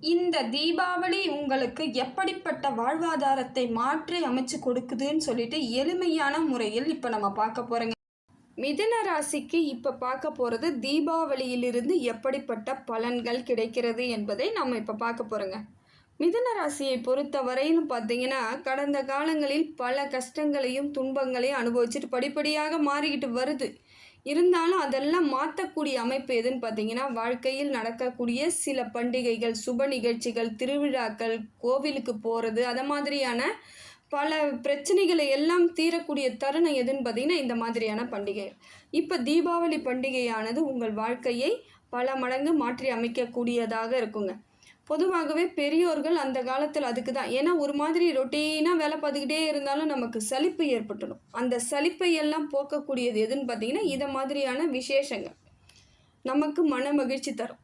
இந்த தீபாவளி உங்களுக்கு எப்படிப்பட்ட வாழ்வாதாரத்தை மாற்றி அமைச்சு கொடுக்குதுன்னு சொல்லிட்டு எளிமையான முறையில் இப்போ நம்ம பார்க்க போகிறோங்க மிதுன ராசிக்கு இப்போ பார்க்க போகிறது தீபாவளியிலிருந்து எப்படிப்பட்ட பலன்கள் கிடைக்கிறது என்பதை நம்ம இப்போ பார்க்க போகிறோங்க மிதுன ராசியை பொறுத்த வரையிலும் பார்த்தீங்கன்னா கடந்த காலங்களில் பல கஷ்டங்களையும் துன்பங்களையும் அனுபவிச்சுட்டு படிப்படியாக மாறிக்கிட்டு வருது. இருந்தாலும் அதெல்லாம் மாற்றக்கூடிய அமைப்பு எதுன்னு பார்த்தீங்கன்னா வாழ்க்கையில் நடக்கக்கூடிய சில பண்டிகைகள் சுப நிகழ்ச்சிகள் திருவிழாக்கள் கோவிலுக்கு போகிறது அதை மாதிரியான பல பிரச்சனைகளை எல்லாம் தீரக்கூடிய தருணம் எதுன்னு பார்த்தீங்கன்னா இந்த மாதிரியான பண்டிகை. இப்போ தீபாவளி பண்டிகையானது உங்கள் வாழ்க்கையை பல மடங்கு மாற்றி அமைக்கக்கூடியதாக இருக்குங்க. பொதுவாகவே பெரியோர்கள் அந்த காலத்தில் அதுக்கு தான் ஏன்னா ஒரு மாதிரி ரொட்டீனாக வேலை பார்த்துக்கிட்டே இருந்தாலும் நமக்கு சலிப்பு ஏற்பட்டுடும். அந்த சலிப்பை எல்லாம் போக்கக்கூடியது எதுன்னு பார்த்தீங்கன்னா இதை மாதிரியான விசேஷங்கள். நமக்கு மன மகிழ்ச்சி தரும்.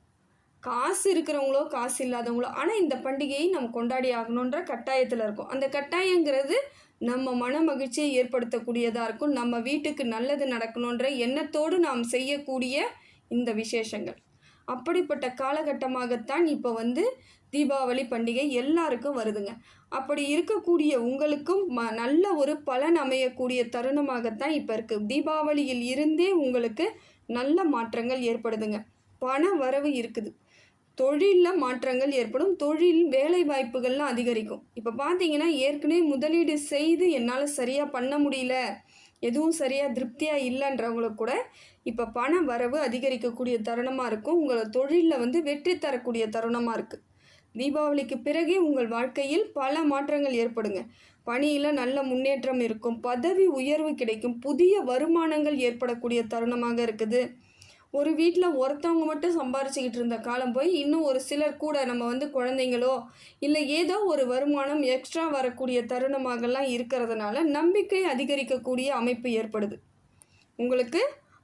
காசு இருக்கிறவங்களோ காசு இல்லாதவங்களோ ஆனால் இந்த பண்டிகையை நம்ம கொண்டாடி ஆகணுன்ற கட்டாயத்தில் இருக்கும். அந்த கட்டாயங்கிறது நம்ம மன மகிழ்ச்சியை ஏற்படுத்தக்கூடியதாக இருக்கும். நம்ம வீட்டுக்கு நல்லது நடக்கணுன்ற எண்ணத்தோடு நாம் செய்யக்கூடிய இந்த விசேஷங்கள். அப்படிப்பட்ட காலகட்டமாகத்தான் இப்போ வந்து தீபாவளி பண்டிகை எல்லாருக்கும் வருதுங்க. அப்படி இருக்கக்கூடிய உங்களுக்கும் ம நல்ல ஒரு பலன் அமையக்கூடிய தருணமாகத்தான் இப்போ இருக்குது தீபாவளியில் இருந்தே உங்களுக்கு நல்ல மாற்றங்கள் ஏற்படுதுங்க. பண வரவு இருக்குது. தொழிலில் மாற்றங்கள் ஏற்படும். தொழில் வேலை வாய்ப்புகள்லாம் அதிகரிக்கும். இப்போ பார்த்தீங்கன்னா ஏற்கனவே முதலீடு செய்து என்னால் சரியாக பண்ண முடியல. எதுவும் சரியாக திருப்தியாக இல்லைன்றவங்களுக்கு கூட இப்போ பண வரவு அதிகரிக்கக்கூடிய தருணமாக இருக்கும் உங்களை தொழிலில் வந்து வெற்றி தரக்கூடிய தருணமாக இருக்குது தீபாவளிக்கு பிறகே உங்கள் வாழ்க்கையில் பல மாற்றங்கள் ஏற்படுங்க. பணியில் நல்ல முன்னேற்றம் இருக்கும். பதவி உயர்வு கிடைக்கும். புதிய வருமானங்கள் ஏற்படக்கூடிய தருணமாக இருக்குது. ஒரு வீட்டில் ஒருத்தவங்க மட்டும் சம்பாரிச்சுக்கிட்டு இருந்த காலம் போய் இன்னும் ஒரு சிலர் கூட நம்ம வந்து குழந்தைங்களோ இல்லை ஏதோ ஒரு வருமானம் எக்ஸ்ட்ரா வரக்கூடிய தருணமாகலாம் இருக்கிறதுனால நம்பிக்கை அதிகரிக்கக்கூடிய அமைப்பு ஏற்படுது. உங்களுக்கு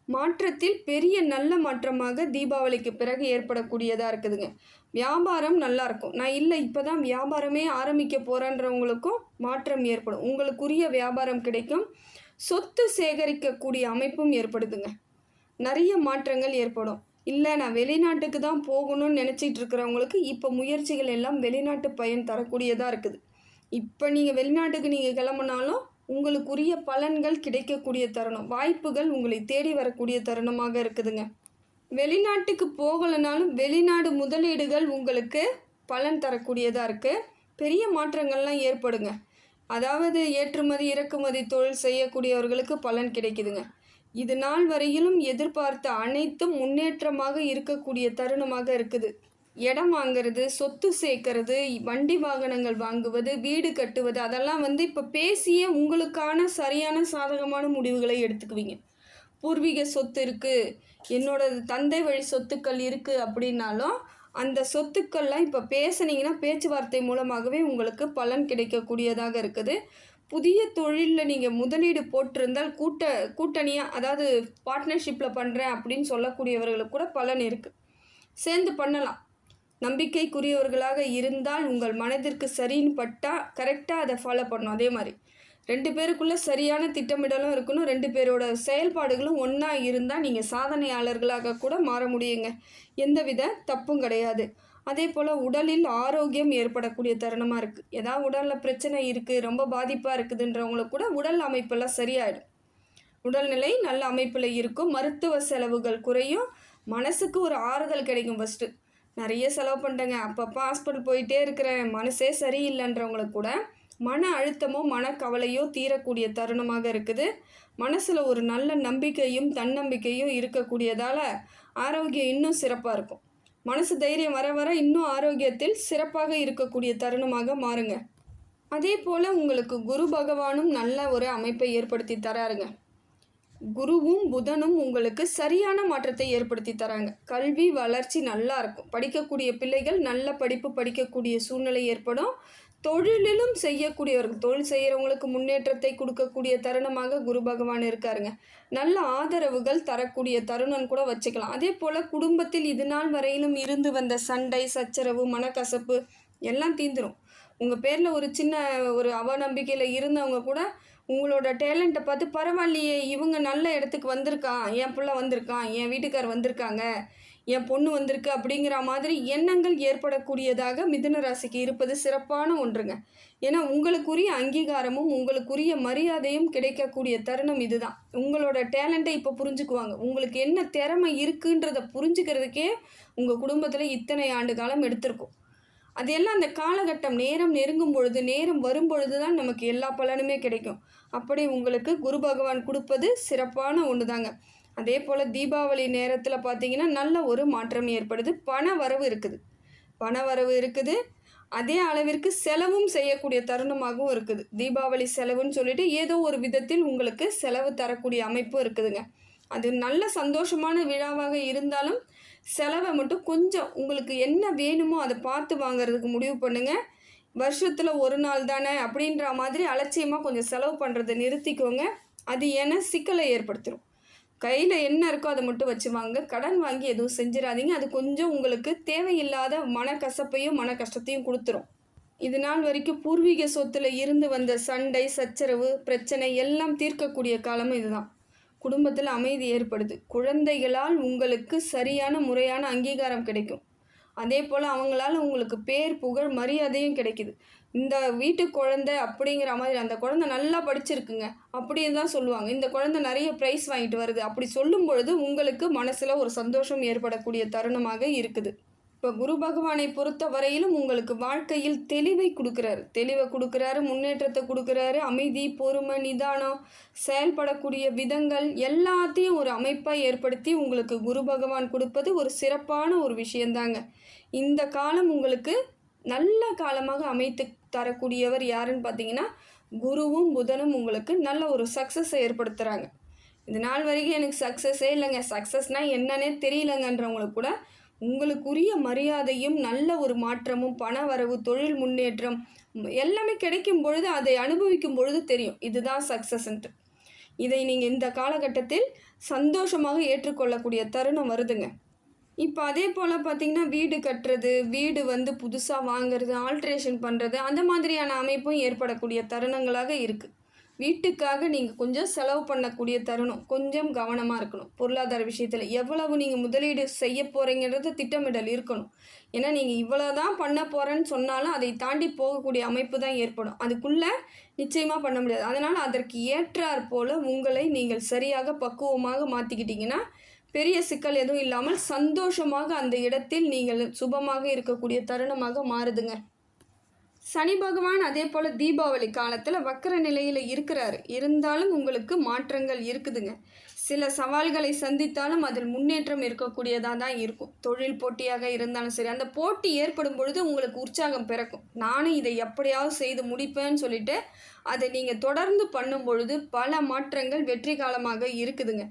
மாற்றத்தில் பெரிய நல்ல மாற்றமாக தீபாவளிக்கு பிறகு ஏற்படக்கூடியதாக இருக்குதுங்க. வியாபாரம் நல்லாயிருக்கும் நான் இல்லை இப்போ தான் வியாபாரமே ஆரம்பிக்க போகிறேன்றவங்களுக்கும் மாற்றம் ஏற்படும். உங்களுக்குரிய வியாபாரம் கிடைக்கும். சொத்து சேகரிக்கக்கூடிய அமைப்பும் ஏற்படுதுங்க. நிறைய மாற்றங்கள் ஏற்படும். இல்லை நான் வெளிநாட்டுக்கு தான் போகணும்னு நினச்சிட்டு இருக்கிறவங்களுக்கு இப்போ முயற்சிகள் எல்லாம் வெளிநாட்டு பயன் தரக்கூடியதாக இருக்குது. இப்போ நீங்கள் வெளிநாட்டுக்கு நீங்கள் கிளம்புனாலும் உங்களுக்குரிய பலன்கள் கிடைக்கக்கூடிய தருணம். வாய்ப்புகள் உங்களை தேடி வரக்கூடிய தருணமாக இருக்குதுங்க. வெளிநாட்டுக்கு போகலைனாலும் வெளிநாடு முதலீடுகள் உங்களுக்கு பலன் தரக்கூடியதாக இருக்குது பெரிய மாற்றங்கள்லாம் ஏற்படுங்க. அதாவது ஏற்றுமதி இறக்குமதி தொழில் செய்யக்கூடியவர்களுக்கு பலன் கிடைக்குதுங்க. இது நாள் வரையிலும் எதிர்பார்த்த அனைத்தும் முன்னேற்றமாக இருக்கக்கூடிய தருணமாக இருக்குது. இடம் வாங்குறது சொத்து சேர்க்கறது வண்டி வாகனங்கள் வாங்குவது வீடு கட்டுவது அதெல்லாம் வந்து இப்போ பேசியே உங்களுக்கான சரியான சாதகமான முடிவுகளை எடுத்துக்குவீங்க. பூர்வீக சொத்து இருக்குது என்னோட தந்தை வழி சொத்துக்கள் இருக்குது அப்படின்னாலும் அந்த சொத்துக்கள்லாம் இப்போ பேசுனீங்கன்னா பேச்சுவார்த்தை மூலமாகவே உங்களுக்கு பலன் கிடைக்கக்கூடியதாக இருக்குது. புதிய தொழிலில் நீங்கள் முதலீடு போட்டிருந்தால் கூட்ட கூட்டணியாக அதாவது பார்ட்னர்ஷிப்பில் பண்ணுறேன் அப்படின்னு சொல்லக்கூடியவர்களுக்கு கூட பலன் இருக்குது சேர்ந்து பண்ணலாம். நம்பிக்கைக்குரியவர்களாக இருந்தால் உங்கள் மனதிற்கு சரின்னு பட்டால் கரெக்டாக அதை ஃபாலோ பண்ணணும். அதே மாதிரி ரெண்டு பேருக்குள்ளே சரியான திட்டமிடலும் இருக்கணும். ரெண்டு பேரோட செயல்பாடுகளும் ஒன்றா இருந்தால் நீங்கள் சாதனையாளர்களாக கூட மாற முடியுங்க. எந்தவித தப்பும் கிடையாது. அதே போல் உடலில் ஆரோக்கியம் ஏற்படக்கூடிய தருணமாக இருக்குது ஏதாவது உடலில் பிரச்சனை இருக்குது ரொம்ப பாதிப்பாக இருக்குதுன்றவங்களுக்கு கூட உடல் அமைப்பெல்லாம் சரியாயிடும். உடல்நிலை நல்ல அமைப்பில் இருக்கும். மருத்துவ செலவுகள் குறையும். மனசுக்கு ஒரு ஆறுதல் கிடைக்கும் ஃபஸ்ட்டு நிறைய செலவு பண்ணிட்டேங்க அப்பப்போ ஹாஸ்பிட்டல் போயிட்டே இருக்கிறேன். மனசே சரியில்லைன்றவங்களுக்கு கூட மன அழுத்தமோ மனக்கவலையோ தீரக்கூடிய தருணமாக இருக்குது. மனசில் ஒரு நல்ல நம்பிக்கையும் தன்னம்பிக்கையும் இருக்கக்கூடியதால் ஆரோக்கியம் இன்னும் சிறப்பாக இருக்கும். மனசு தைரியம் வர வர இன்னும் ஆரோக்கியத்தில் சிறப்பாக இருக்கக்கூடிய தருணமாக மாறுங்க. அதே போல் உங்களுக்கு குரு பகவானும் நல்ல ஒரு அமைப்பை ஏற்படுத்தி தராருங்க. குருவும் புதனும் உங்களுக்கு சரியான மாற்றத்தை ஏற்படுத்தி தராங்க. கல்வி வளர்ச்சி நல்லா இருக்கும். படிக்கக்கூடிய பிள்ளைகள் நல்ல படிப்பு படிக்கக்கூடிய சூழ்நிலை ஏற்படும். தொழிலிலும் செய்யக்கூடியவர்கள் தொழில் செய்கிறவங்களுக்கு முன்னேற்றத்தை கொடுக்கக்கூடிய தருணமாக குரு பகவான் இருக்காருங்க. நல்ல ஆதரவுகள் தரக்கூடிய தருணம் கூட வச்சுக்கலாம். அதே போல் குடும்பத்தில் இது நாள் வரையிலும் இருந்து வந்த சண்டை சச்சரவு மனக்கசப்பு எல்லாம் தீந்துடும் உங்கள் பேரில் ஒரு சின்ன ஒரு அவநம்பிக்கையில் இருந்தவங்க கூட உங்களோட டேலண்ட்டை பார்த்து பரவாயில்லையே இவங்க நல்ல இடத்துக்கு வந்திருக்கான் என் பிள்ளை வந்திருக்கான் என் வீட்டுக்கார் வந்திருக்காங்க என் பொண்ணு வந்திருக்கு அப்படிங்கிற மாதிரி எண்ணங்கள் ஏற்படக்கூடியதாக மிதுன ராசிக்கு இருப்பது சிறப்பான ஒன்றுங்க. ஏன்னா உங்களுக்குரிய அங்கீகாரமும் உங்களுக்குரிய மரியாதையும் கிடைக்கக்கூடிய தருணம் இதுதான். உங்களோட டேலண்ட்டை இப்போ புரிஞ்சுக்குவாங்க. உங்களுக்கு என்ன திறமை இருக்குன்றத புரிஞ்சுக்கிறதுக்கே உங்கள் குடும்பத்தில் இத்தனை ஆண்டு காலம் எடுத்திருக்கும். அது எல்லாம் அந்த காலகட்டம் நேரம் நெருங்கும் பொழுது நேரம் வரும் பொழுது தான் நமக்கு எல்லா பலனுமே கிடைக்கும். அப்படி உங்களுக்கு குரு பகவான் கொடுப்பது சிறப்பான ஒன்று தாங்க அதே போல் தீபாவளி நேரத்தில் பார்த்தீங்கன்னா நல்ல ஒரு மாற்றம் ஏற்படுது. பண வரவு இருக்குது. பண வரவு இருக்குது. அதே அளவிற்கு செலவும் செய்யக்கூடிய தருணமாகவும் இருக்குது. தீபாவளி செலவுன்னு சொல்லிட்டு ஏதோ ஒரு விதத்தில் உங்களுக்கு செலவு தரக்கூடிய அமைப்பும் இருக்குதுங்க. அது நல்ல சந்தோஷமான விழாவாக இருந்தாலும் செலவை மட்டும் கொஞ்சம் உங்களுக்கு என்ன வேணுமோ அதை பார்த்து வாங்குறதுக்கு முடிவு பண்ணுங்கள் வருஷத்தில் ஒரு நாள் தானே அப்படின்ற மாதிரி அலட்சியமாக கொஞ்சம் செலவு பண்ணுறதை நிறுத்திக்கோங்க. அது ஏன்னா சிக்கலை ஏற்படுத்திடும் கையில் என்ன இருக்கோ அதை மட்டும் வச்சு வாங்க கடன் வாங்கி எதுவும் செஞ்சிடாதீங்க அது கொஞ்சம் உங்களுக்கு தேவையில்லாத மனக்கசப்பையும் மன கஷ்டத்தையும் கொடுத்துரும். இது நாள் வரைக்கும் பூர்வீக சொத்துல இருந்து வந்த சண்டை சச்சரவு பிரச்சனை எல்லாம் தீர்க்கக்கூடிய காலமும் இதுதான். குடும்பத்தில் அமைதி ஏற்படுது. குழந்தைகளால் உங்களுக்கு சரியான முறையான அங்கீகாரம் கிடைக்கும். அதே போல் அவங்களால உங்களுக்கு பேர் புகழ் மரியாதையும் கிடைக்குது. இந்த வீட்டு குழந்தை அப்படிங்கிற மாதிரி அந்த குழந்தை நல்லா படிச்சிருக்குங்க. அப்படின்னு தான் சொல்லுவாங்க. இந்த குழந்தை நிறைய ப்ரைஸ் வாங்கிட்டு வருது. அப்படி சொல்லும் பொழுது உங்களுக்கு மனசில் ஒரு சந்தோஷம் ஏற்படக்கூடிய தருணமாக இருக்குது. இப்போ குரு பகவானை பொறுத்த வரையிலும் உங்களுக்கு வாழ்க்கையில் தெளிவை கொடுக்குறாரு. தெளிவை கொடுக்குறாரு முன்னேற்றத்தை கொடுக்குறாரு. அமைதி பொறுமை நிதானம் செயல்படக்கூடிய விதங்கள் எல்லாத்தையும் ஒரு அமைப்பாக ஏற்படுத்தி உங்களுக்கு குரு பகவான் கொடுப்பது ஒரு சிறப்பான ஒரு விஷயந்தாங்க. இந்த காலம் உங்களுக்கு நல்ல காலமாக அமைத்து தரக்கூடியவர் யாருன்னு பார்த்தீங்கன்னா குருவும் புதனும் உங்களுக்கு நல்ல ஒரு சக்ஸஸை ஏற்படுத்துகிறாங்க இது நாள் வரைக்கும் எனக்கு சக்ஸஸே இல்லைங்க. சக்ஸஸ்னால் என்னன்னே தெரியலங்கன்றவங்களுக்கு கூட உங்களுக்குரிய மரியாதையும் நல்ல ஒரு மாற்றமும் பண வரவு தொழில் முன்னேற்றம் எல்லாமே கிடைக்கும் பொழுது அதை அனுபவிக்கும் பொழுது தெரியும். இதுதான் சக்ஸஸ்ன்ட்டு இதை நீங்கள் இந்த காலகட்டத்தில் சந்தோஷமாக ஏற்றுக்கொள்ளக்கூடிய தருணம் வருதுங்க. இப்போ அதே போல் பார்த்தீங்கன்னா வீடு கட்டுறது வீடு வந்து புதுசாக வாங்குறது ஆல்ட்ரேஷன் பண்ணுறது அந்த மாதிரியான அமைப்பும் ஏற்படக்கூடிய தருணங்களாக இருக்குது வீட்டுக்காக நீங்கள் கொஞ்சம் செலவு பண்ணக்கூடிய தருணம். கொஞ்சம் கவனமாக இருக்கணும். பொருளாதார விஷயத்தில் எவ்வளவு நீங்கள் முதலீடு செய்ய போகிறீங்கிறது திட்டமிடல் இருக்கணும். ஏன்னா நீங்கள் இவ்வளோ தான் பண்ண போகிறேன்னு சொன்னாலும் அதை தாண்டி போகக்கூடிய அமைப்பு தான் ஏற்படும். அதுக்குள்ளே நிச்சயமாக பண்ண முடியாது. அதனால் அதற்கு ஏற்றாற் போல் உங்களை நீங்கள் சரியாக பக்குவமாக மாற்றிக்கிட்டிங்கன்னா பெரிய சிக்கல் எதுவும் இல்லாமல் சந்தோஷமாக அந்த இடத்தில் நீங்கள் சுபமாக இருக்கக்கூடிய தருணமாக மாறுதுங்க. சனி பகவான் அதே போல் தீபாவளி காலத்தில் வக்கர நிலையில் இருக்கிறாரு. இருந்தாலும் உங்களுக்கு மாற்றங்கள் இருக்குதுங்க. சில சவால்களை சந்தித்தாலும் அதில் முன்னேற்றம் இருக்கக்கூடியதாக தான் இருக்கும். தொழில் போட்டியாக இருந்தாலும் சரி அந்த போட்டி ஏற்படும் பொழுது உங்களுக்கு உற்சாகம் பிறக்கும். நானும் இதை எப்படியாவது செய்து முடிப்பேன்னு சொல்லிட்டு அதை நீங்கள் தொடர்ந்து பண்ணும் பொழுது பல மாற்றங்கள் வெற்றி காலமாக இருக்குதுங்க.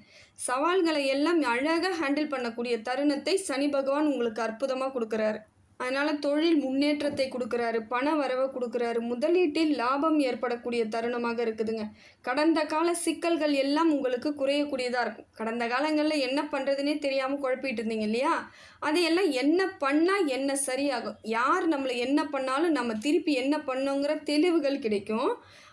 சவால்களை எல்லாம் அழகாக ஹேண்டில் பண்ணக்கூடிய தருணத்தை சனி பகவான் உங்களுக்கு அற்புதமாக கொடுக்குறாரு. அதனால் தொழில் முன்னேற்றத்தை கொடுக்குறாரு பண வரவை கொடுக்குறாரு. முதலீட்டில் லாபம் ஏற்படக்கூடிய தருணமாக இருக்குதுங்க. கடந்த கால சிக்கல்கள் எல்லாம் உங்களுக்கு குறையக்கூடியதாக இருக்கும். கடந்த காலங்களில் என்ன பண்ணுறதுனே தெரியாமல் குழப்பிட்டு இருந்தீங்க இல்லையா? அதையெல்லாம் என்ன பண்ணால் என்ன சரியாகும்? யார் நம்மளை என்ன பண்ணாலும் நம்ம திருப்பி என்ன பண்ணோங்கிற தெளிவுகள் கிடைக்கும்.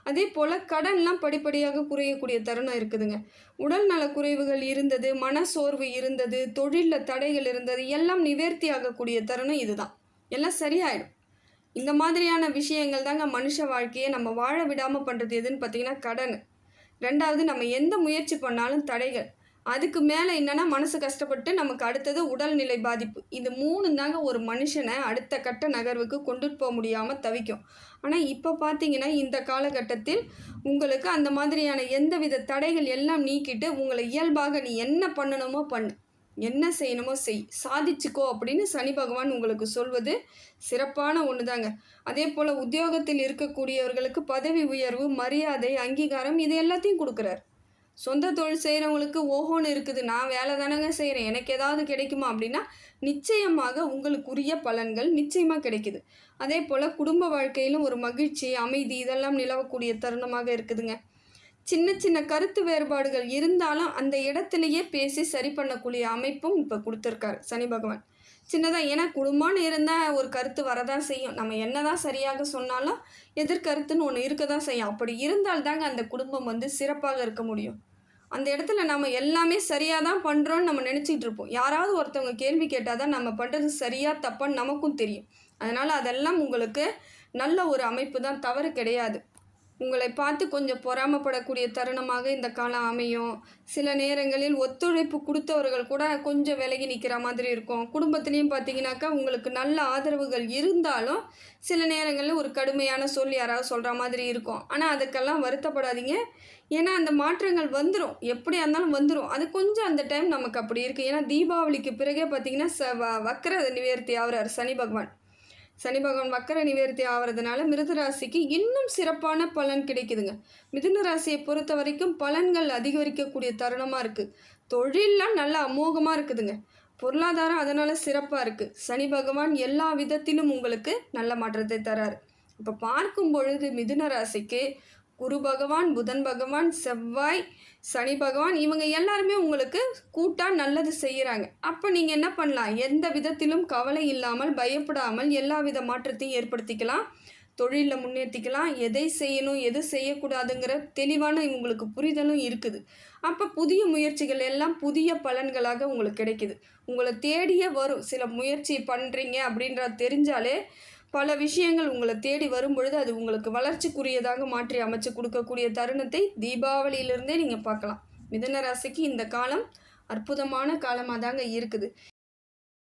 அதே போல் கடன்லாம் படிப்படியாக குறையக்கூடிய தருணம் இருக்குதுங்க. உடல் நல குறைவுகள் இருந்தது மன சோர்வு இருந்தது தொழிலில் தடைகள் இருந்தது எல்லாம் நிவர்த்தி ஆகக்கூடிய தருணம் இதுதான். எல்லாம் சரியாயிடும். இந்த மாதிரியான விஷயங்கள் தாங்க மனுஷ வாழ்க்கையை நம்ம வாழ விடாமல் பண்ணுறது எதுன்னு பார்த்தீங்கன்னா கடன். ரெண்டாவது நம்ம எந்த முயற்சி பண்ணாலும் தடைகள். அதுக்கு மேலே என்னென்னா மனசு கஷ்டப்பட்டு நமக்கு அடுத்தது உடல்நிலை பாதிப்பு. இது மூணு தாங்க ஒரு மனுஷனை அடுத்த கட்ட நகர்வுக்கு கொண்டுட்டு போக முடியாமல் தவிக்கும். ஆனால் இப்போ பார்த்தீங்கன்னா இந்த காலகட்டத்தில் உங்களுக்கு அந்த மாதிரியான எந்தவித தடைகள் எல்லாம் நீக்கிட்டு உங்களை இயல்பாக நீ என்ன பண்ணணுமோ பண்ணு. என்ன செய்யணுமோ செய். சாதிச்சுக்கோ அப்படின்னு சனி பகவான் உங்களுக்கு சொல்வது சிறப்பான ஒன்று தாங்க அதே போல் உத்தியோகத்தில் இருக்கக்கூடியவர்களுக்கு பதவி உயர்வு மரியாதை அங்கீகாரம் இது எல்லாத்தையும் கொடுக்குறாரு. சொந்த தொழில் செய்கிறவங்களுக்கு ஓஹோன்னு இருக்குது. நான் வேலை தானங்க செய்கிறேன் எனக்கு ஏதாவது கிடைக்குமா அப்படின்னா நிச்சயமாக உங்களுக்குரிய பலன்கள் நிச்சயமாக கிடைக்குது. அதே போல் குடும்ப வாழ்க்கையிலும் ஒரு மகிழ்ச்சி அமைதி இதெல்லாம் நிலவக்கூடிய தருணமாக இருக்குதுங்க. சின்ன சின்ன கருத்து வேறுபாடுகள் இருந்தாலும் அந்த இடத்துலையே பேசி சரி பண்ணக்கூடிய அமைப்பும் இப்போ கொடுத்துருக்காரு சனி பகவான். சின்னதாக ஏன்னா குடும்பம்னு இருந்தால் ஒரு கருத்து வரதான் செய்யும். நம்ம என்னதான் சரியாக சொன்னாலும் எதிர்கருத்துன்னு ஒன்று இருக்க தான் செய்யும். அப்படி இருந்தால் தாங்க அந்த குடும்பம் வந்து சிறப்பாக இருக்க முடியும். அந்த இடத்துல நம்ம எல்லாமே சரியாக தான் பண்ணுறோன்னு நம்ம நினச்சிட்டு இருப்போம். யாராவது ஒருத்தவங்க கேள்வி கேட்டால் தான் நம்ம பண்ணுறது சரியாக தப்பான்னு நமக்கும் தெரியும். அதனால் அதெல்லாம் உங்களுக்கு நல்ல ஒரு அமைப்பு தான் தவறு கிடையாது. உங்களை பார்த்து கொஞ்சம் பொறாமப்படக்கூடிய தருணமாக இந்த காலம் அமையும். சில நேரங்களில் ஒத்துழைப்பு கொடுத்தவர்கள் கூட கொஞ்சம் விலகி நிற்கிற மாதிரி இருக்கும். குடும்பத்துலேயும் பார்த்தீங்கன்னாக்கா உங்களுக்கு நல்ல ஆதரவுகள் இருந்தாலும் சில நேரங்களில் ஒரு கடுமையான சொல் யாராவது சொல்கிற மாதிரி இருக்கும். ஆனால் அதுக்கெல்லாம் வருத்தப்படாதீங்க. ஏன்னா அந்த மாற்றங்கள் வந்துடும் எப்படியா இருந்தாலும் வந்துடும் அது கொஞ்சம் அந்த டைம் நமக்கு அப்படி இருக்குது ஏன்னா தீபாவளிக்கு பிறகே பார்த்தீங்கன்னா ச வ- வக்கர நிவர்த்தி ஆகிறார் சனி பகவான். சனி பகவான் வக்கர நிவர்த்தி ஆகிறதுனால மிருதராசிக்கு இன்னும் சிறப்பான பலன் கிடைக்குதுங்க. மிதுன ராசியை பொறுத்த வரைக்கும் பலன்கள் அதிகரிக்கக்கூடிய தருணமாக இருக்குது தொழிலெலாம் நல்லா அமோகமாக இருக்குதுங்க. பொருளாதாரம் அதனால் சிறப்பாக இருக்குது சனி பகவான் எல்லா விதத்திலும் உங்களுக்கு நல்ல மாற்றத்தை தராரு. இப்போ பார்க்கும் பொழுது மிதுன ராசிக்கு குரு பகவான் புதன் பகவான் செவ்வாய் சனி பகவான் இவங்க எல்லாருமே உங்களுக்கு கூட்டாக நல்லது செய்கிறாங்க அப்போ நீங்கள் என்ன பண்ணலாம்? எந்த விதத்திலும் கவலை இல்லாமல் பயப்படாமல் எல்லா வித மாற்றத்தையும் ஏற்படுத்திக்கலாம். தொழிலில் முன்னேற்றிக்கலாம் எதை செய்யணும் எது செய்யக்கூடாதுங்கிற தெளிவான உங்களுக்கு புரிதலும் இருக்குது. அப்போ புதிய முயற்சிகள் எல்லாம் புதிய பலன்களாக உங்களுக்கு கிடைக்குது. உங்களை தேடியே வரும். சில முயற்சி பண்ணுறீங்க அப்படின்றது தெரிஞ்சாலே பல விஷயங்கள் உங்களை தேடி வரும் பொழுது அது உங்களுக்கு வளர்ச்சிக்குரியதாக மாற்றி அமைச்சு கொடுக்கக்கூடிய தருணத்தை தீபாவளியிலிருந்தே நீங்கள் பார்க்கலாம். மிதன ராசிக்கு இந்த காலம் அற்புதமான காலமாக தாங்க இருக்குது.